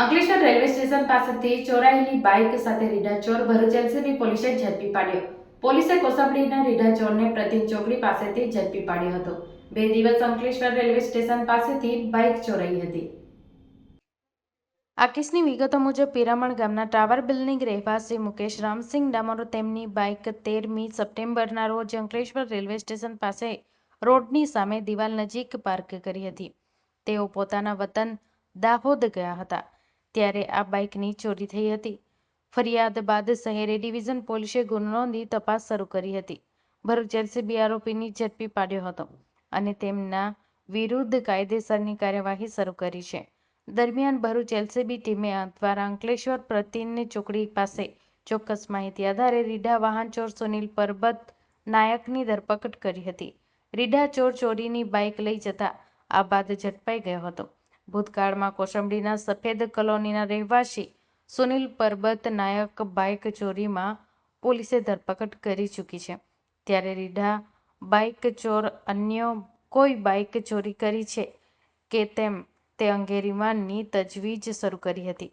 Ankleshwar railway station પાસેથી ચોરાયેલી bike સાથે રીઢા ચોર ભરૂચ એલસીબી પોલીસે ઝડપી પાડ્યો. પોલીસે કોસંબડીના રીઢા ચોરને પ્રતિક ચોકડી પાસેથી ઝડપી પાડ્યો હતો. બે દિવસ અંકલેશ્વર રેલવે સ્ટેશન પાસેથી બાઇક ચોરાઈ હતી. આ કેસની વિગતો મુજબ, પિરામણ ગામના ટાવર બિલ્ડિંગ રહેવાસી મુકેશ રામસિંહ ડામોર તેમની બાઇક તેરમી સપ્ટેમ્બરના રોજ અંકલેશ્વર રેલવે સ્ટેશન પાસે રોડની સામે દિવાલ નજીક પાર્ક કરી હતી. તેઓ પોતાના વતન દાહોદ ગયા હતા. ત્યારે આ બાઇકની ચોરી થઈ હતી. ફરિયાદ બાદ શહેરી ડિવિઝન પોલીસે ગુનો નોંધી તપાસ શરૂ કરી હતી. ભરૂચ એલસીબી આરોપીની ઝડપી પાડ્યો હતો અને તેમના વિરુદ્ધ કાયદેસરની કાર્યવાહી શરૂ કરી છે. દરમિયાન ભરૂચ એલસીબી ટીમે દ્વારા અંકલેશ્વર પ્રતિનની ચોકડી પાસે ચોક્કસ માહિતી આધારે રીઢા વાહન ચોર સુનિલ પરબત નાયકની ધરપકડ કરી હતી. રીઢા ચોર ચોરીની બાઇક લઈ જતા આ બાદ ઝડપાઈ ગયો હતો. ભૂતકાળમાં કોસંબડીના સફેદ કોલોનીના રહેવાસી સુનિલ પરબત નાયક બાઇક ચોરીમાં પોલીસે ધરપકડ કરી ચૂકી છે. ત્યારે રીઢા બાઇક ચોર અન્ય કોઈ બાઇક ચોરી કરી છે કે તેમ તે અંગે રિમાન્ડની તજવીજ શરૂ કરી હતી.